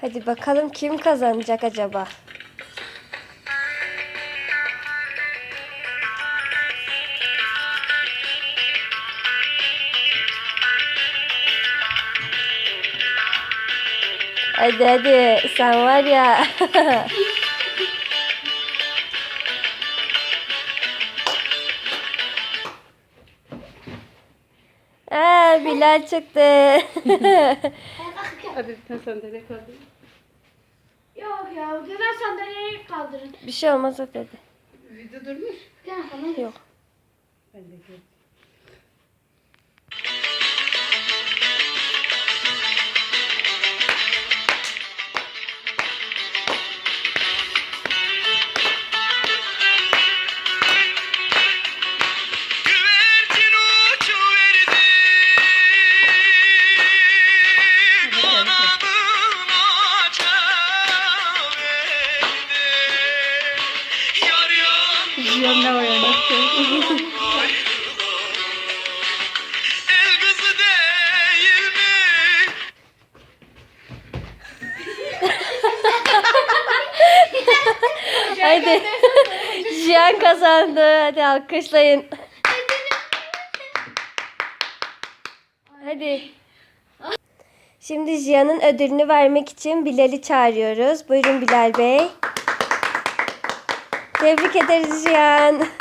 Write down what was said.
Hadi bakalım kim kazanacak acaba? Hadi hadi sen var ya. Bilal çıktı. Hadi sen sandalye kaldır. Yok ya, güven sandalyeyi kaldırın. bir şey olmaz hadi. hadi. Video durmuş. Yok. Ben de gördüm. Kızı değil mi? Hadi. Cihan kazandı. Hadi alkışlayın. Hadi. Şimdi Cihan'ın ödülünü vermek için Bilal'i çağırıyoruz. Buyurun Bilal Bey. Tebrik ederiz Cihan.